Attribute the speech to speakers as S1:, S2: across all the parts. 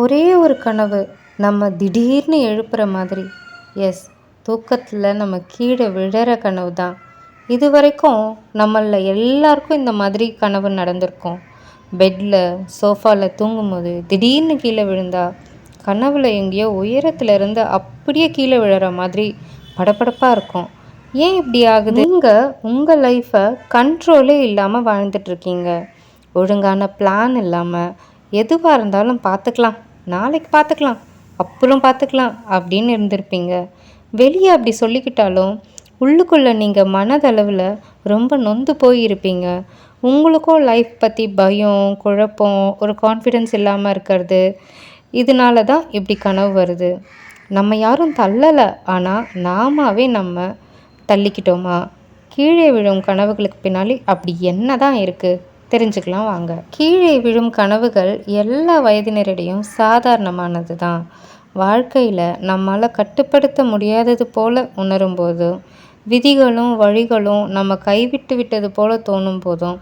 S1: ஒரே ஒரு கனவு நம்ம திடீர்னு எழுப்புற மாதிரி. எஸ் தூக்கத்தில் நம்ம கீழே விழற கனவு தான் இது வரைக்கும் நம்மளில் எல்லாருக்கும் இந்த மாதிரி கனவு நடந்திருக்கும். பெட்டில் சோஃபாவில் தூங்கும்போது திடீர்னு கீழே விழுந்தா கனவுல எங்கேயோ உயரத்துல இருந்து அப்படியே கீழே விழுற மாதிரி படபடப்பாக இருக்கும். ஏன் இப்படி ஆகுது? நீங்கள் உங்கள் லைஃப்பை கண்ட்ரோலே இல்லாமல் வாழ்ந்துட்டுருக்கீங்க ஒழுங்கான பிளான் இல்லாமல் எதுவாக இருந்தாலும் பார்த்துக்கலாம் நாளைக்கு பார்த்துக்கலாம் அப்புறம் பார்த்துக்கலாம் அப்படின்னு இருந்திருப்பீங்க. வெளியே அப்படி சொல்லிக்கிட்டாலும் உள்ளுக்குள்ளே நீங்கள் மனதளவில் ரொம்ப நொந்து போயிருப்பீங்க. உங்களுக்கும் லைஃப் பற்றி பயம் குழப்பம் ஒரு கான்ஃபிடென்ஸ் இல்லாமல் இருக்கிறது. இதனால தான் இப்படி கனவு வருது. நம்ம யாரும் தள்ளலை. ஆனால் நாமாவே நம்ம தள்ளிக்கிட்டோமா? கீழே விழும் கனவுகளுக்கு பின்னாடி அப்படி என்ன தான் இருக்குது தெரிஞ்சுக்கலாம் வாங்க. கீழே விழும் கனவுகள் எல்லா வயதினரிடையும் சாதாரணமானது தான் வாழ்க்கையில் நம்மளால் கட்டுப்படுத்த முடியாதது போல உணரும் போதும் விதிகளும் வழிகளும் நம்ம கைவிட்டு விட்டது போல தோணும் போதும்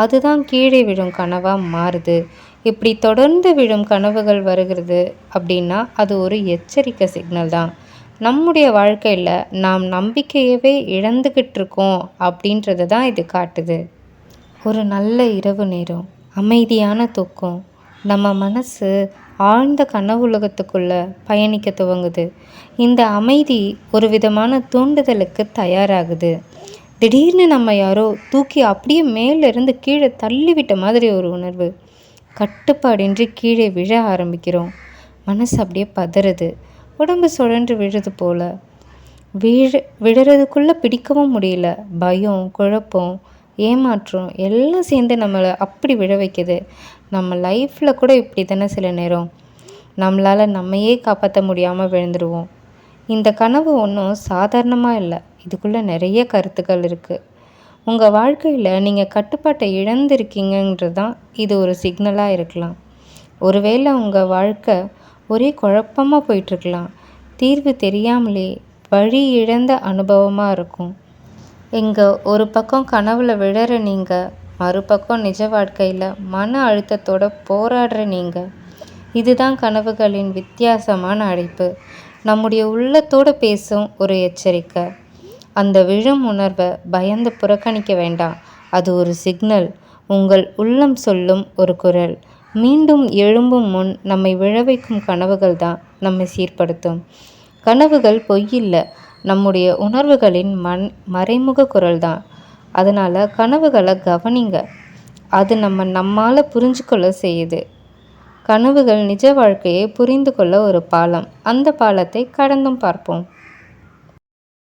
S1: அதுதான் கீழே விழும் கனவாக மாறுது. இப்படி தொடர்ந்து விழும் கனவுகள் வருகிறது அப்படின்னா அது ஒரு எச்சரிக்கை சிக்னல் தான். நம்முடைய வாழ்க்கையில் நாம் நம்பிக்கையவே இழந்துக்கிட்டு இருக்கோம் அப்படின்றது தான் இது காட்டுது. ஒரு நல்ல இரவு நேரம் அமைதியான தூக்கம். நம்ம மனசு ஆழ்ந்த கனவுலகத்துக்குள்ளே பயணிக்க துவங்குது. இந்த அமைதி ஒரு விதமான தூண்டுதலுக்கு தயாராகுது. திடீர்னு நம்ம யாரோ தூக்கி அப்படியே மேலிருந்து கீழே தள்ளிவிட்ட மாதிரி ஒரு உணர்வு. கட்டுப்பாடின்றி கீழே விழ ஆரம்பிக்கிறோம். மனசு அப்படியே பதறுது. உடம்பு சுழன்று விழுது போல். விழ விழுறதுக்குள்ளே பிடிக்கவும் முடியல. பயம் குழப்பம் ஏமாற்றம் எல்லாம் சேர்ந்து நம்மளை அப்படி விழ வைக்குது. நம்ம லைஃப்பில் கூட இப்படி தானே சில நேரம். நம்மளால் நம்மையே காப்பாற்ற முடியாமல் விழுந்துருவோம். இந்த கனவு ஒன்றும் சாதாரணமாக இல்லை. இதுக்குள்ளே நிறைய கருத்துக்கள் இருக்குது உங்கள் வாழ்க்கையில் நீங்கள் கட்டுப்பாட்டை இழந்திருக்கீங்கன்றது தான் இது ஒரு சிக்னலாக இருக்கலாம். ஒருவேளை உங்கள் வாழ்க்கை ஒரே குழப்பமாக போயிட்டுருக்கலாம் தீர்வு தெரியாமலே வழி இழந்த அனுபவமாக இருக்கும். இங்கே ஒரு பக்கம் கனவுல விழற நீங்கள் மறுபக்கம் நிஜ வாழ்க்கையில் மன அழுத்தத்தோட போராடுற நீங்கள் இதுதான் கனவுகளின் வித்தியாசமான அழைப்பு நம்முடைய உள்ளத்தோடு பேசும் ஒரு எச்சரிக்கை. அந்த விழும் உணர்வை பயந்து புறக்கணிக்க வேண்டாம். அது ஒரு சிக்னல். உங்கள் உள்ளம் சொல்லும் ஒரு குரல். மீண்டும் எழும்பும் முன் நம்மை விழ வைக்கும் கனவுகள் தான் நம்மை சீர்படுத்தும். கனவுகள் பொய்யில்லை நம்முடைய உணர்வுகளின் மண் மறைமுக குரல் தான் அதனால் கனவுகளை கவனிங்க. அது நம்ம நம்மால் புரிஞ்சுக்கொள்ள செய்யுது. கனவுகள் நிஜ வாழ்க்கையை புரிந்து கொள்ள ஒரு பாலம். அந்த பாலத்தை கடந்தும் பார்ப்போம்.